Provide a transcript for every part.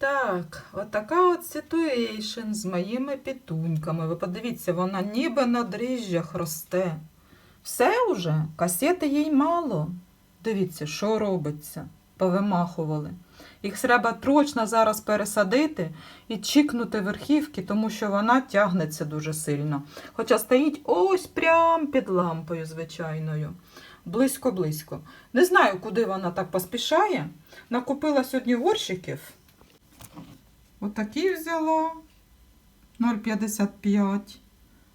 Так, отака от ситуейшн з моїми пітуньками. Ви подивіться, вона ніби на дріжджах росте. Все уже, касети їй мало. Дивіться, що робиться. Повимахували. Їх треба точно зараз пересадити і чікнути верхівки, тому що вона тягнеться дуже сильно. Хоча стоїть ось прям під лампою звичайною. Близько-близько. Не знаю, куди вона так поспішає. Накупила сьогодні горщиків. Отакі взяла 0,55.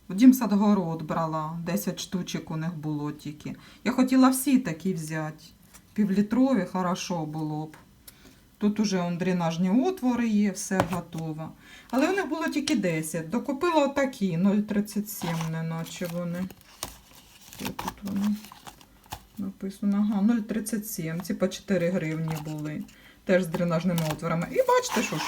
В Дімсадгород брала, 10 штучок у них було тільки. Я хотіла всі такі взяти. Півлітрові хорошо було б. Тут уже дренажні отвори є, все готово. Але в них було тільки 10. Докупила отакі 0,37, неначе вони. Де тут вони? Написано, ага, 0,37. Ці по 4 гривні були. Теж з дренажними отворами. І бачите, що ж,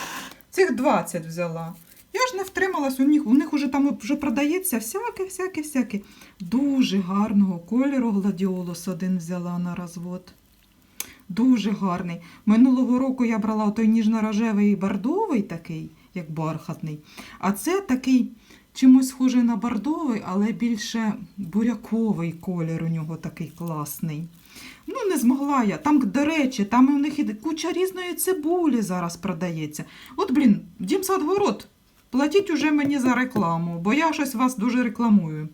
цих 20 взяла. Я ж не втрималась, у них, у них уже там вже продається всяке, всяке, всяке. Дуже гарного кольору гладіолус один взяла на розвод. Дуже гарний. Минулого року я брала той ніжно-рожевий бордовий такий, як бархатний. А це такий чимось схожий на бордовий, але більше буряковий колір у нього такий класний. Ну, не змогла я. Там, до речі, там у них і куча різної цибулі зараз продається. От, блін, Дімсадгород, платіть уже мені за рекламу, бо я щось вас дуже рекламую.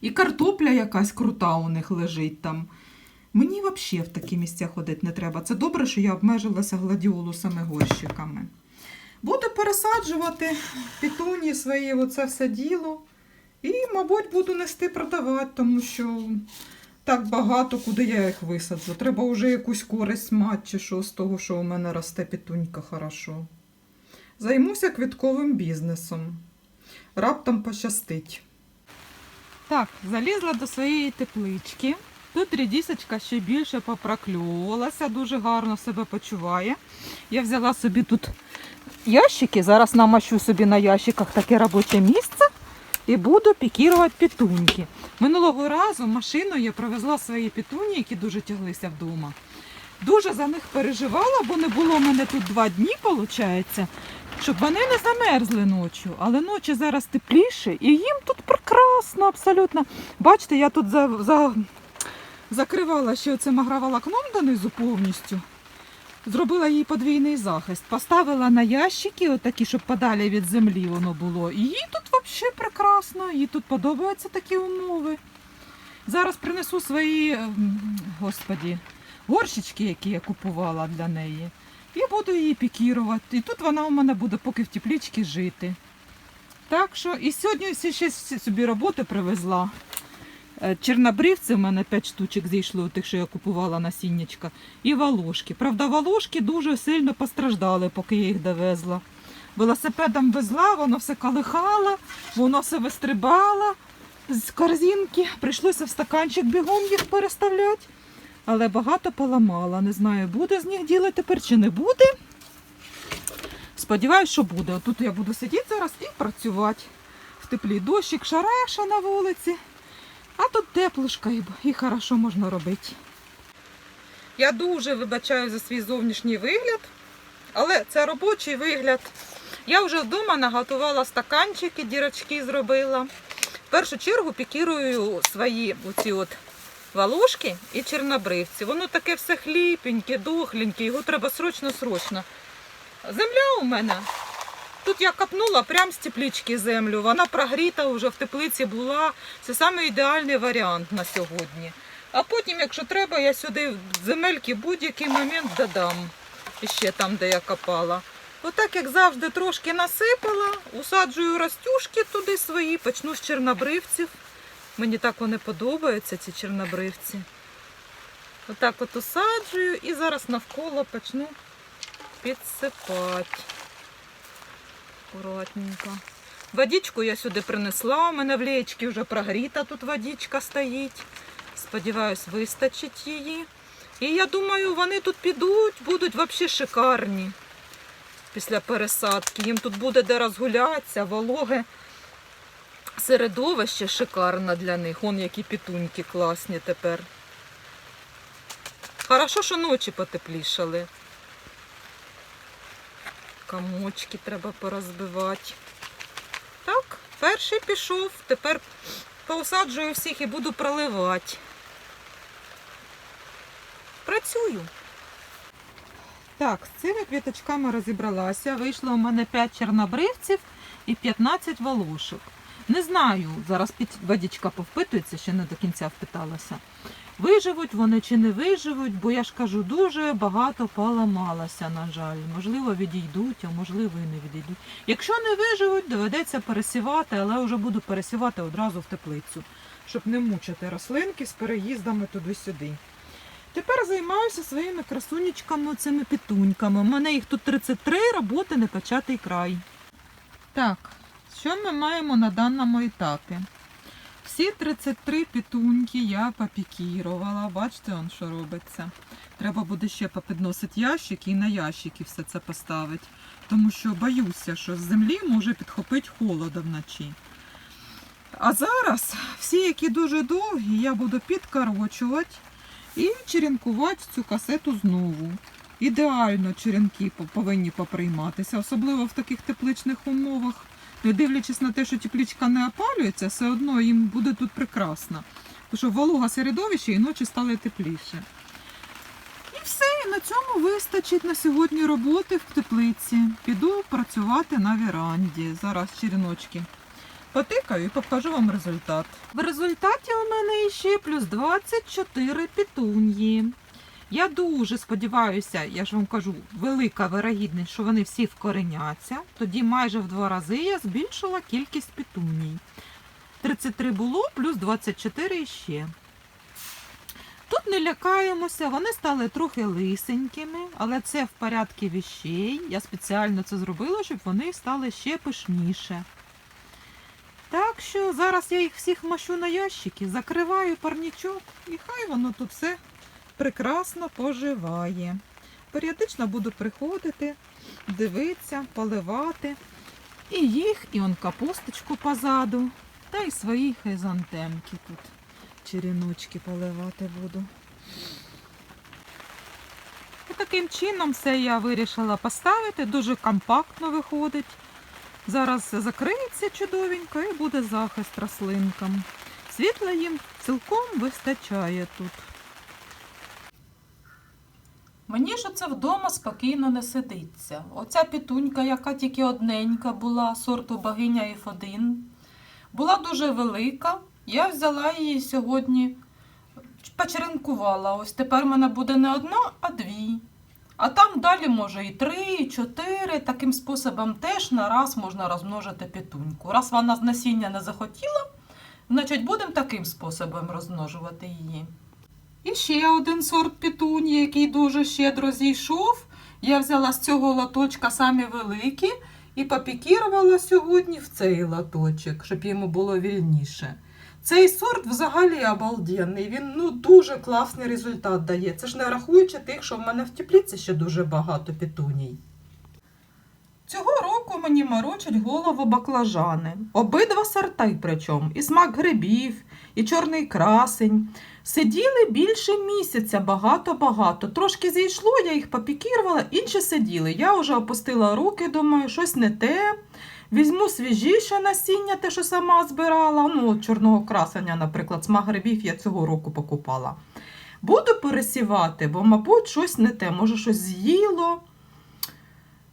І картопля якась крута у них лежить там. Мені взагалі в такі місця ходити не треба. Це добре, що я обмежилася гладіолусами горщиками. Буду пересаджувати пітуні свої, оце все діло. І, мабуть, буду нести продавати, тому що так багато, куди я їх висаджу. Треба вже якусь користь мати, чи що з того, що у мене росте пітунька хорошо. Займуся квітковим бізнесом. Раптом пощастить. Так, залізла до своєї теплички. Тут рідісочка ще більше попрокльовувалася, дуже гарно себе почуває. Я взяла собі тут ящики, зараз намащу собі на ящиках таке робоче місце і буду пікірувати пітуньки. Минулого разу машиною я привезла свої пітуні, які дуже тяглися вдома. Дуже за них переживала, бо не було мене тут два дні, виходить, щоб вони не замерзли ночі. Але ночі зараз тепліше і їм тут прекрасно, абсолютно. Бачите, я тут за, за, закривала ще оцим агроволокном донизу повністю. Зробила їй подвійний захист. Поставила на ящики, отакі, щоб подалі від землі воно було. І їй тут взагалі прекрасно, їй тут подобаються такі умови. Зараз принесу свої, ем, господі, горщички, які я купувала для неї. І буду її пікірувати. І тут вона у мене буде поки в теплічці жити. Так що, і сьогодні ще собі роботи привезла. Е, Чорнобривці в мене 5 штучок зійшло, тих, що я купувала насіннячка, і волошки. Правда, волошки дуже сильно постраждали, поки я їх довезла. Велосипедом везла, воно все колихало, воно все вистрибало з корзинки. Прийшлося в стаканчик бігом їх переставляти. Але багато поламала. Не знаю, буде з них діло тепер чи не буде. Сподіваюсь, що буде. Отут я буду сидіти зараз і працювати. В теплі дощик шареша на вулиці. А тут теплушка і, і хорошо можна робити. Я дуже вибачаю за свій зовнішній вигляд, але це робочий вигляд. Я вже вдома наготувала стаканчики, дірочки зробила. В першу чергу пікірую свої оці от волошки і чорнобривці. Воно таке все хліпеньке, дохленьке, його треба срочно-срочно. Земля у мене. Тут я копнула прямо з теплічки землю. Вона прогріта вже в теплиці була. Це саме ідеальний варіант на сьогодні. А потім, якщо треба, я сюди земельки будь-який момент додам. Ще там, де я копала. Отак, як завжди, трошки насипала, усаджую ростюшки туди свої, почну з чорнобривців. Мені так вони подобаються, ці чорнобривці. Отак от усаджую і зараз навколо почну підсипати. Акуратненько. Водичку я сюди принесла. У мене в лієчці вже прогріта тут водичка стоїть. Сподіваюсь, вистачить її. І я думаю, вони тут підуть, будуть взагалі шикарні після пересадки. Їм тут буде де розгулятися, вологе середовище шикарне для них. Вон які пітуньки класні тепер. Хорошо, що ночі потеплішали. Комочки треба порозбивати. Так, перший пішов, тепер поусаджую всіх і буду проливати. Працюю. Так, з цими квіточками розібралася. Вийшло у мене 5 чорнобривців і 15 волошок. Не знаю, зараз водичка повпитується, ще не до кінця впиталася. Виживуть вони чи не виживуть, бо я ж кажу, дуже багато поламалося, на жаль. Можливо, відійдуть, а можливо і не відійдуть. Якщо не виживуть, доведеться пересівати, але вже буду пересівати одразу в теплицю, щоб не мучити рослинки з переїздами туди-сюди. Тепер займаюся своїми красунечками, цими пітуньками. У мене їх тут 33, роботи не початий край. Так, що ми маємо на даному етапі? Всі 33 пітуньки я попікірувала. Бачите, он що робиться. Треба буде ще попідносити ящики і на ящики все це поставити. Тому що боюся, що з землі може підхопити холода вночі. А зараз всі, які дуже довгі, я буду підкорочувати і черенкувати цю касету знову. Ідеально черенки повинні поприйматися, особливо в таких тепличних умовах. Не дивлячись на те, що теплічка не опалюється, все одно їм буде тут прекрасно. Тому що волога середовище і ночі стали тепліше. І все, і на цьому вистачить на сьогодні роботи в теплиці. Піду працювати на віранді. Зараз череночки потикаю і покажу вам результат. В результаті у мене ще плюс 24 пітуньї. Я дуже сподіваюся, я ж вам кажу, велика вирогідність, що вони всі вкореняться. Тоді майже в два рази я збільшила кількість пітуній. 33 було, плюс 24 іще. Тут не лякаємося, вони стали трохи лисенькими, але це в порядку віщей. Я спеціально це зробила, щоб вони стали ще пишніше. Так що зараз я їх всіх мащу на ящики, закриваю парнічок і хай воно тут все прекрасно поживає. Періодично буду приходити, дивитися, поливати. І їх, і он капусточку позаду, та й свої хризантемки тут. Черіночки поливати буду. І таким чином все я вирішила поставити, дуже компактно виходить. Зараз закриється чудовенько і буде захист рослинкам. Світла їм цілком вистачає тут. Мені ж оце вдома спокійно не сидиться. Оця пітунька, яка тільки одненька була, сорту богиня F1, була дуже велика. Я взяла її сьогодні, почеренкувала. Ось тепер в мене буде не одна, а дві. А там далі може і три, і чотири. Таким способом теж на раз можна розмножити пітуньку. Раз вона з насіння не захотіла, значить будемо таким способом розмножувати її. І ще один сорт пітуні, який дуже щедро зійшов. Я взяла з цього лоточка самі великі і попікірувала сьогодні в цей лоточок, щоб йому було вільніше. Цей сорт взагалі обалденний. Він ну, дуже класний результат дає. Це ж не рахуючи тих, що в мене в тепліці ще дуже багато пітуній. Цього року мені морочать голову баклажани. Обидва сорти причому. І смак грибів, і чорний красень. Сиділи більше місяця, багато-багато. Трошки зійшло, я їх попікірувала, інші сиділи. Я вже опустила руки, думаю, щось не те. Візьму свіжіше насіння, те, що сама збирала. Ну, чорного красення, наприклад, смак грибів я цього року покупала. Буду пересівати, бо, мабуть, щось не те, може, щось з'їло.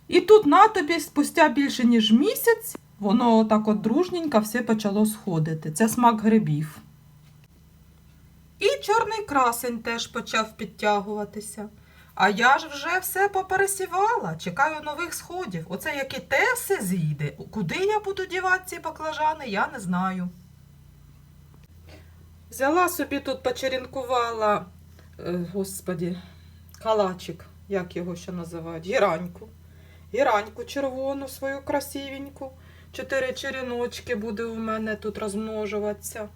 І тут на тобі, спустя більше, ніж місяць, воно отак от дружненько все почало сходити. Це смак грибів. І чорний красень теж почав підтягуватися. А я ж вже все попересівала, чекаю нових сходів. Оце як і те все зійде. Куди я буду дівати ці баклажани, я не знаю. Взяла собі тут почерінкувала, е, господі, калачик, як його ще називають, гіраньку. Гіраньку червону свою красивеньку. Чотири черіночки буде у мене тут розмножуватися.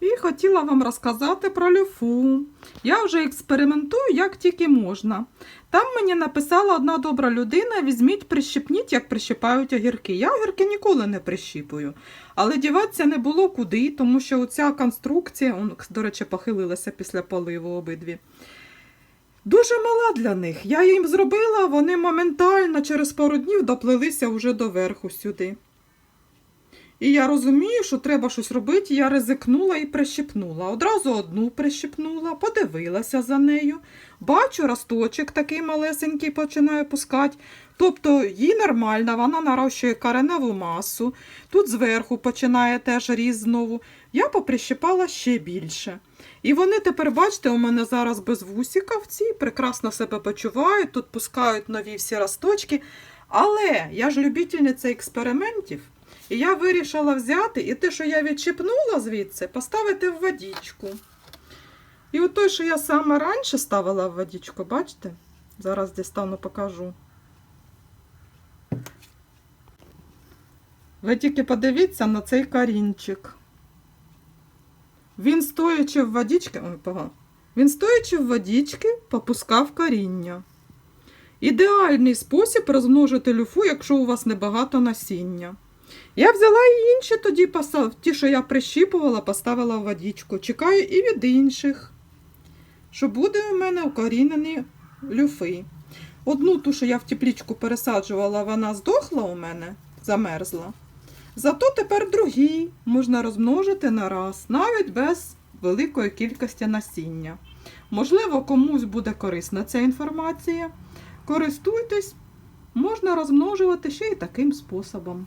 І хотіла вам розказати про люфу. Я вже експериментую, як тільки можна. Там мені написала одна добра людина: візьміть, прищепніть, як прищипають огірки. Я огірки ніколи не прищіпую. Але діватися не було куди, тому що оця конструкція, он, до речі, похилилася після поливу обидві. Дуже мала для них. Я їм зробила, вони моментально через пару днів доплилися вже до верху сюди. І я розумію, що треба щось робити, я ризикнула і прищипнула. Одразу одну прищипнула, подивилася за нею. Бачу, росточок такий малесенький починає пускати. Тобто їй нормально, вона нарощує кореневу масу. Тут зверху починає теж ріст знову. Я поприщипала ще більше. І вони тепер, бачите, у мене зараз без вусіка в цій, прекрасно себе почувають, тут пускають нові всі росточки. Але я ж любительниця експериментів. І я вирішила взяти і те, що я відчіпнула звідси, поставити в водичку. І от той, що я саме раніше ставила в водичку, бачите? Зараз дістану, покажу. Ви тільки подивіться на цей корінчик. Він стоячи в водичці, ой, погано. Він стоячи в водичці, попускав коріння. Ідеальний спосіб розмножити люфу, якщо у вас небагато насіння. Я взяла і інші тоді посав, ті, що я прищіпувала, поставила в водичку. Чекаю і від інших, що буде у мене укорінені люфи. Одну ту, що я в теплічку пересаджувала, вона здохла у мене, замерзла. Зато тепер другі можна розмножити на раз, навіть без великої кількості насіння. Можливо, комусь буде корисна ця інформація. Користуйтесь, можна розмножувати ще й таким способом.